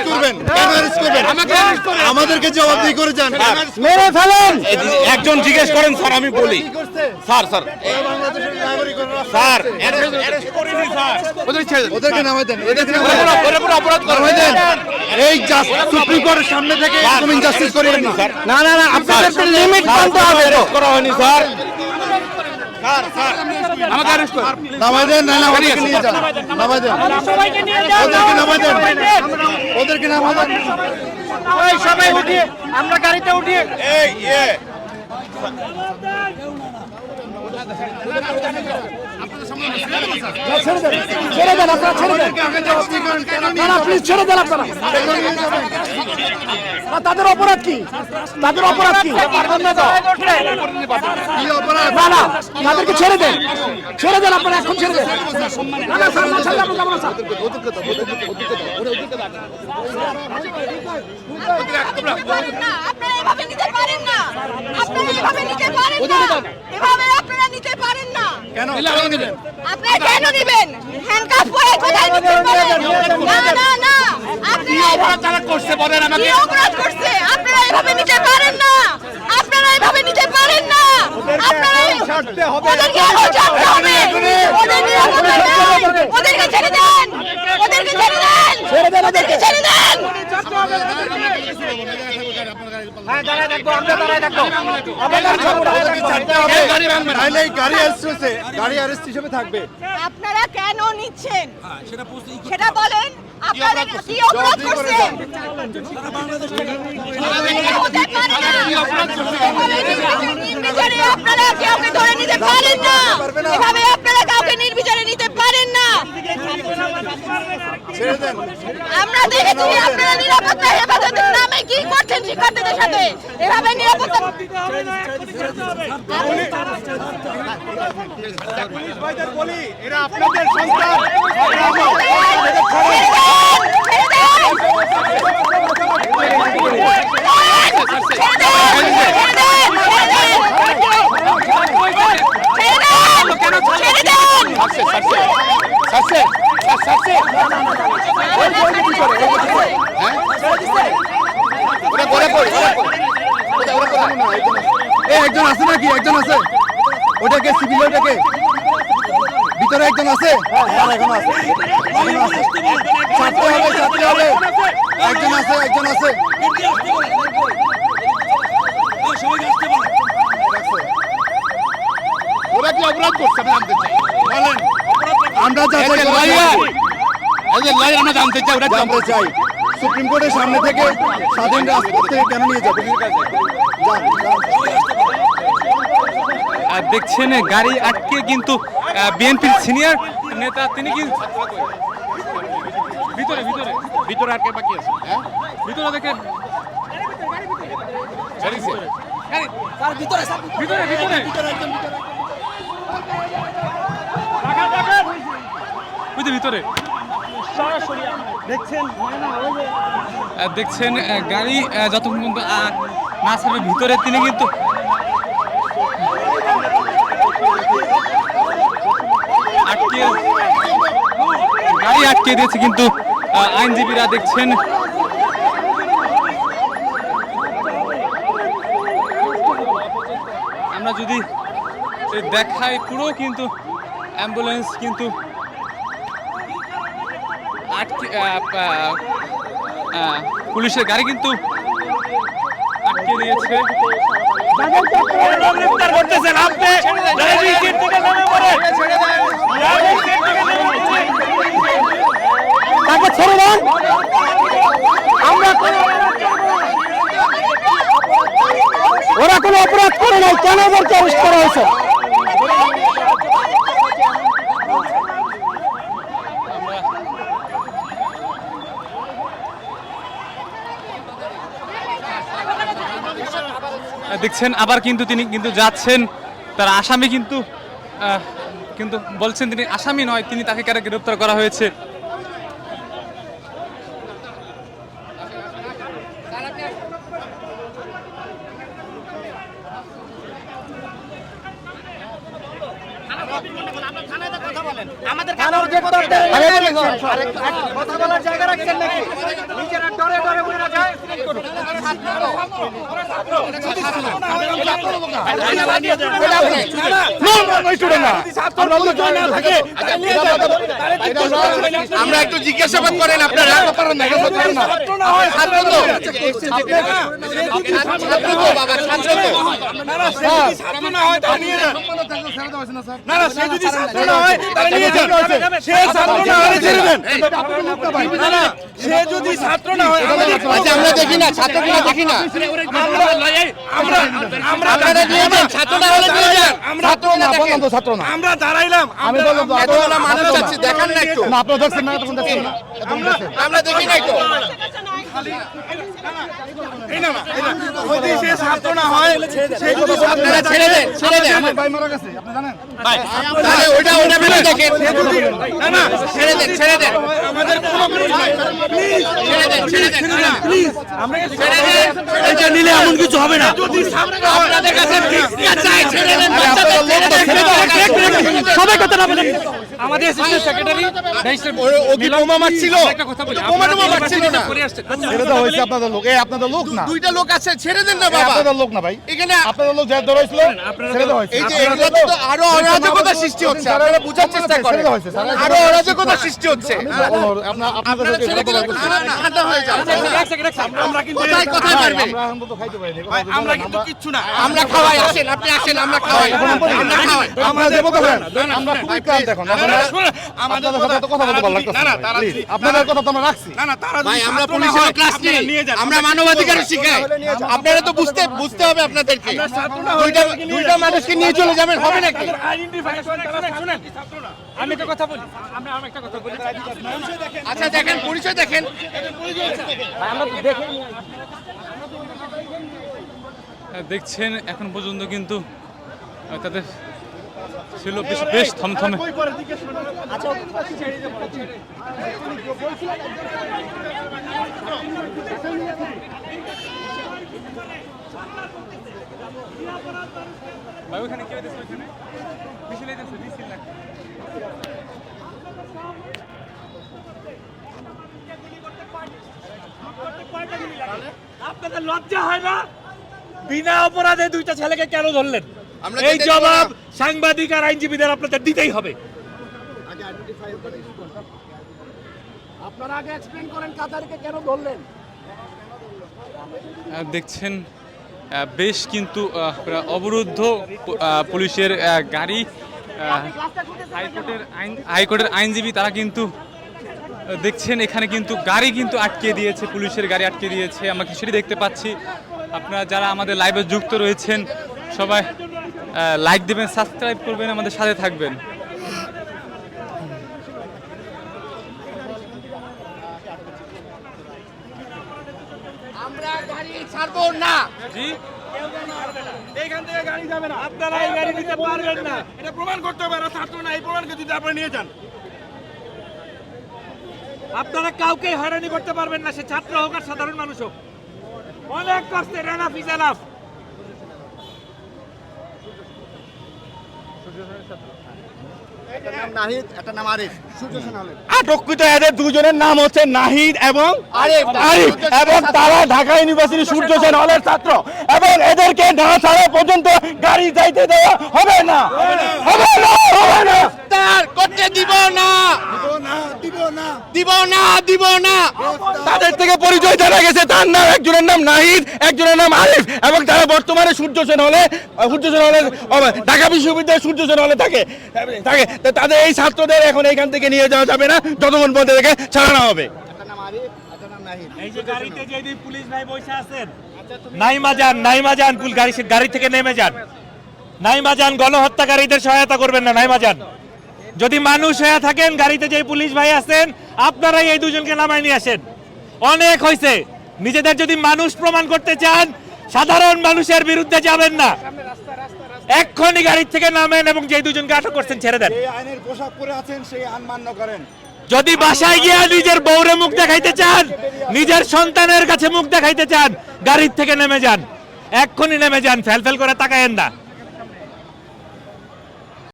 Arrest করবেন। কেন arrest করবেন। আমাকে arrest করবেন। আমাদেরকে জবাবদিহি করে যান। মেরে ফেলেন। একজন জিজ্ঞেস করেন স্যার আমি বলি। Sir sir. করিনি। ওদের ছেড়ে ওদেরকে নামাই দেন অপরাধ নামাই দেন। এই সুপ্রিম কোর্টের সামনে থেকে এরকম ইনজাস্টিস করিয়েন না। না না আপনাদের লিমিট মানতে হবে করা হয়নি স্যার। আমাকে অ্যারেস্ট করুন নামাই দেন না না ওদেরকে নিয়ে যান। নামাই দেন সবাইকে নিয়ে যাও ওদেরকে নামাই দেন। ওদেরকে নামাই দেন। সবাই উঠিয়ে আমরা গাড়িতে উঠিয়ে। এই ইয়ে। ছেড়ে দেন আপনারা ছেড়ে দেন না প্লিজ ছেড়ে দেন আপনারা তাদের অপরাধ কি তাদের অপরাধ কি না না তাদেরকে ছেড়ে দেন ছেড়ে দেন আপনারা এখন ছেড়ে দেন না। আপনারা এভাবে নিতে পারেন না। এভাবে আপনারা নিতে পারেন না। কেন? আপনারা কেন নেবেন? হ্যান্ডকাফ পরে কোথায় নিতে পারেন? না না না। আপনারা অপরাধ তারা করছে বলেন কি অপরাধ করছে? আপনারা এভাবে নিতে পারেন না। আপনারা এভাবে নিতে পারেন না। আপনারা ছাড়তে হবে। ওদেরকে ছাড়তে হবে ওদের নিরাপত্তা নেই ওদেরকে ছেড়ে দেন ওদেরকে ছেড়ে দেন ছেড়ে দেন ওদেরকে। ওদেরকে ছেড়ে দেন হ্যাঁ দাঁড়ায় থাকব আমরা দাঁড়ায় থাকব। আমরা দাঁড়ায় থাকব, দাঁড়ায় ওদেরকে থাকব। ছাড়তে হবে। নাহলে এই গাড়ি অ্যারেস্ট হয়েছে। গাড়ি অ্যারেস্ট হিসেবে থাকবে। আপনারা কেন নিচ্ছেন? সেটা বলেন আপনারা কি অপরাধ করছেন? এভাবে নিয়ে হতে পারে না। এভাবে নির্বিচারে আপনারা কাউকে ধরে নিতে পারেন না এভাবে আপনারা কাউকে নির্বিচারে নিতে পারেন না ছেড়ে দেন আমরা দেখেছি আপনারা নিরাপত্তা হেফাজতের নামে কি করছেন শিক্ষার্থীদের সাথে? এভাবে নিরাপত্তা ছাড়ছে ছাড়ছে ওটা করে পড়ি এ একজন আছে নাকি? একজন আছে? ওটাকে সিভিল ওটাকে ভিতরে একজন আছে? এখন আছে। ছাড়তে হবে ছাড়তে হবে। একজন আছে একজন আছে ওরা কি অপরাধ করছে আমি জানতে চাই বলেন আমরা যাচাই এই যে করে লয়ার এই যে আমরা জানতে চাই ওরা জানতে চাই। সুপ্রিম কোর্টের সামনে থেকে স্বাধীন রাজপথ থেকে কেন নিয়ে যাবে? দেখছেন গাড়ি আটকে কিন্তু বিএনপির সিনিয়র নেতা তিনি কি ভিতরে ভিতরে। ভিতরে আর কে বাকি আছে? হ্যাঁ? ভিতরে দেখে ছাড়িছে ভিতরে। ভিতরে যে ভিতরে। আহ, দেখছেন গাড়ি যতক্ষণ পর্যন্ত না ছাড়বে, ভিতরে তিনি কিন্তু আটকে গাড়ি আটকে দিয়েছে কিন্তু আইনজীবীরা দেখছেন। আমরা যদি দেখাই পুরো কিন্তু অ্যাম্বুলেন্স কিন্তু আটকে পুলিশের গাড়ি কিন্তু আটকে দিয়েছে। করতেছেন আপনি ড্রাইভিং সিট থেকে নেমে পড়ে। তাকে ছেড়ে দেন। আমরা ওরা কোনো অপরাধ করে নাই। কেন ওদেরকে অ্যারেস্ট করা হয়েছে? দেখছেন, আবার কিন্তু তিনি কিন্তু যাচ্ছেন। তার আসামি কিন্তু কিন্তু বলছেন তিনি আসামি নয়, তিনি তাকে কারা গ্রেপ্তার করা হয়েছে আমাদের কথা বলার জায়গা রাখছেন নাকি নিজেরা ডরে ডরে বলে যায় আমরা একটু জিজ্ঞাসাবাদ করেন আপনারা সে যদি ছাত্র না হয় আচ্ছা আমরা দেখি না ছাত্র দেখি না আমরা আমরা ছাত্র না ছাত্র না দেখেন। না। আমরা দাঁড়াইলাম আমি বললাম তো, এতগুলো মানুষ আছে দেখান না আমরা দেখি না। এটা নিলে এমন কিছু হবে না যদি ছাত্র আপনাদের কাছে ছেড়ে দেন বাচ্চাদের ছেড়ে দেন ছেড়ে দেন সবাই কথা না বলেন আমাদের সেক্রেটারি ও- ও কি বোমা মারছিল বোমা টোমা মারছিল না এটা তো হয়েছে আপনাদের লোক। এই আপনাদের লোক না। দুইটা লোক আছে ছেড়ে দেন না বাবা। আপনাদের লোক না ভাই। এখানে আপনাদের লোক যা ধরেছিল ছেড়ে দেওয়া হয়েছে। এই যে এগুলোতে তো আরও অরাজকতা সৃষ্টি হচ্ছে আপনারা বুঝার চেষ্টা করেন। ছেড়ে দেওয়া হয়েছে স্যার। আরও অরাজকতা সৃষ্টি হচ্ছে। আপনাদের সাথে ছেড়ে কথা দিলে ঠান্ডা- ঠান্ডা হয়ে যাবে আমরা কিন্তু কোথায় কোথায় পারবে আমরা তো আমরা কিন্তু কিচ্ছু না। আমরা খাওয়াই আসেন আপনি আসেন আমরা খাওয়াই আমরা খাওয়াই। আমরা দেবো তো। আমরা খুবই ক্লান্ত এখন এখন আমাদের সাথে তো কথা বলতে ভালো লাগতেছে না না না, তারা please, আপনাদের কথা তো আমরা রাখছি না না তারা ভাই আমরা পুলিশের ক্লাস নিয়ে আমরা মানবাধিকার শিখাই আপনারা তো বুঝতে বুঝতে হবে আপনাদেরকে। দুইটা দুইটা মানুষকে নিয়ে চলে যাবেন হবে নাকি? আমি কথা বলি আমরা একটা কথা বলি। আচ্ছা দেখেন পরিচয় দেখেন। দেখছেন এখন পর্যন্ত কিন্তু তাদের ছিল বেশ বেশ থমথমে। ওখানে কে দিছে ওখানে? মিছিল দিছে মিছিল লাগবে আপনাদের লজ্জা হয় না? বিনা অপরাধে দুইটা ছেলেকে কেন ধরলেন? এই জবাব সাংবাদিক আর আইনজীবীদের আপনাদের দিতেই হবে। আপনারা আগে এক্সপ্লেন করেন কাতারকে কেন ধরলেন দেখছেন বেশ কিন্তু অবরুদ্ধ পুলিশের গাড়ি হাইকোর্টের আইন হাইকোর্টের আইনজীবী তারা কিন্তু দেখছেন এখানে কিন্তু গাড়ি কিন্তু আটকে দিয়েছে পুলিশের গাড়ি আটকে দিয়েছে। আমরা কিছুটি দেখতে পাচ্ছি? আপনারা যারা আমাদের লাইভে যুক্ত রয়েছেন সবাই লাইক দিবেন সাবস্ক্রাইব করবেন আমাদের সাথে থাকবেন। আমরা গাড়ি ছাড়বো না। জি? এইখান থেকে গাড়ি যাবে না। আপনারা এই গাড়ি দিতে পারবেন না। এটা প্রমাণ করতে হবে ছাত্র না এই প্রমাণকে যদি আপনি নিয়ে যান। আপনারা কাউকে হয়রানি করতে পারবেন না সে ছাত্র হোক আর সাধারণ মানুষ হোক। অনেক কষ্টে এনাফ ইজ এনাফ আটককৃত এদের দুজনের নাম হচ্ছে নাহিদ এবং আরিফ, আরিফ এবং তারা ঢাকা ইউনিভার্সিটি সূর্য সেন হলের ছাত্র। এবং এদেরকে না ছাড়া পর্যন্ত গাড়ি যাইতে দেওয়া হবে না। হবে না। হবে না তার করতে দিব না। দিব না। দিব না তাদের থেকে পরিচয় জানা গেছে তার নাম একজনের নাম নাহিদ একজনের নাম আরিফ এবং তারা বর্তমানে সূর্য সেন হলে সূর্য সেন হলে ঢাকা বিশ্ববিদ্যালয় সূর্য সেন হলে থাকে। থাকে। তাদের এই ছাত্রদের এখন এইখান থেকে নিয়ে যাওয়া যাবে না যতক্ষণ পর্যন্ত এদেরকে ছাড়ানো হবে। এই যে গাড়িতে যে পুলিশ ভাই বসে আছেন নাইমা যান নাইমা যান পুল গাড়ি গাড়ি থেকে নেমে যান। নাইমা যান গণহত্যাকারীদের সহায়তা করবেন না নাইমা যান। যদি মানুষ হয়ে থাকেন গাড়িতে যে পুলিশ ভাই আছেন আপনারাই এই দুজনকে নামায় নিয়ে আসেন। অনেক হয়েছে নিজেদের যদি মানুষ প্রমাণ করতে চান সাধারণ মানুষের বিরুদ্ধে যাবেন না। এক্ষুনি গাড়ি থেকে নামেন এবং যে দুজনকে আটক করছেন ছেড়ে দেন। আইনের পোশাক পরে আছেন সেই আইন মান্য করেন। যদি বাসায় গিয়া নিজের বউরে মুখ দেখাইতে চান নিজের সন্তানের কাছে মুখ দেখাইতে চান গাড়ির থেকে নেমে যান। এক্ষুনি নেমে যান ফেল ফেল করে তাকায়েন না।